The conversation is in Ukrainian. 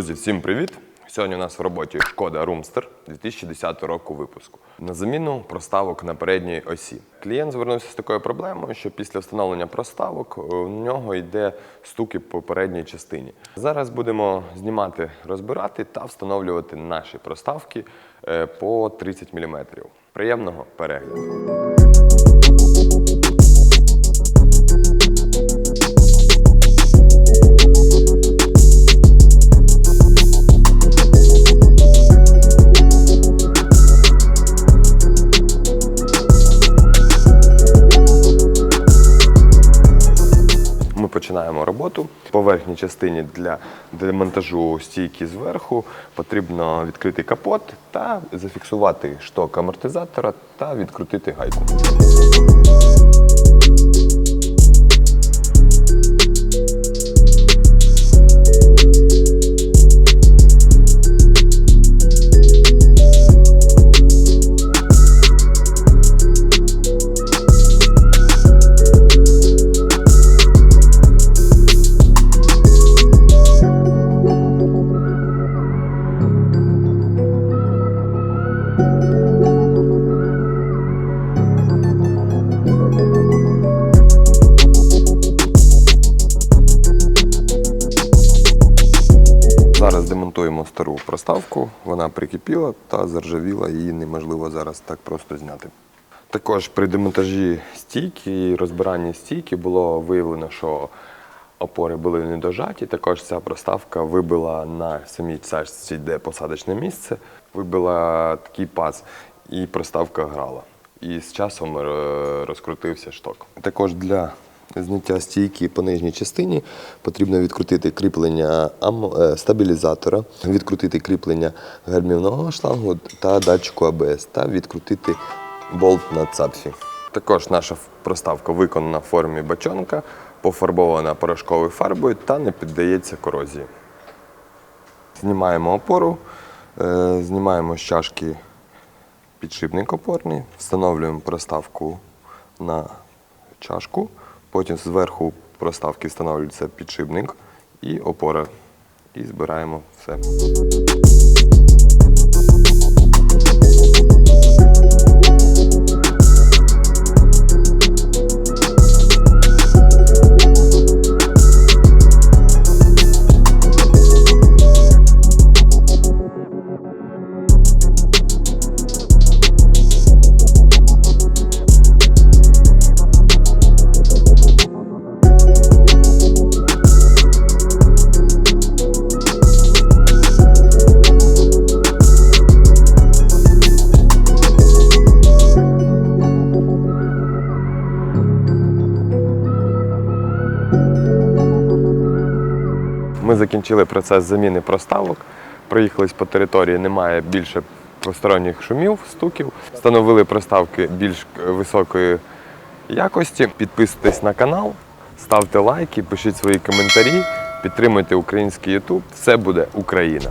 Всім привіт! Сьогодні у нас в роботі шкода Roomster 2010 року випуску на заміну проставок на передній осі. Клієнт звернувся з такою проблемою, що після встановлення проставок у нього йде стуки по передній частині. Зараз будемо знімати, розбирати та встановлювати наші проставки е, по 30 мм. Приємного перегляду! Починаємо роботу. По верхній частині для демонтажу стійки зверху потрібно відкрити капот та зафіксувати шток амортизатора та відкрутити гайку. Зараз демонтуємо стару проставку, вона прикипіла та заржавіла, її неможливо зараз так просто зняти. Також при демонтажі стійки і розбиранні стійки було виявлено, що опори були недожаті. Також ця проставка вибила на самій цяжці, де посадочне місце, вибила такий паз, і проставка грала. І з часом е, розкрутився шток. Також для зняття стійки по нижній частині потрібно відкрутити кріплення е, стабілізатора, відкрутити кріплення гальмівного шлангу та датчику АБС та відкрутити болт на цапфі. Також наша проставка виконана в формі бачонка, пофарбована порошковою фарбою та не піддається корозії. Знімаємо опору, е, знімаємо з чашки підшипник опорний, встановлюємо проставку на чашку, потім зверху проставки встановлюється підшипник і опора. І збираємо все. Ми закінчили процес заміни проставок. Проїхались по території, немає більше посторонніх шумів, стуків. Встановили проставки більш високої якості. Підписуйтесь на канал, ставте лайки, пишіть свої коментарі, підтримуйте український YouTube. Все буде Україна!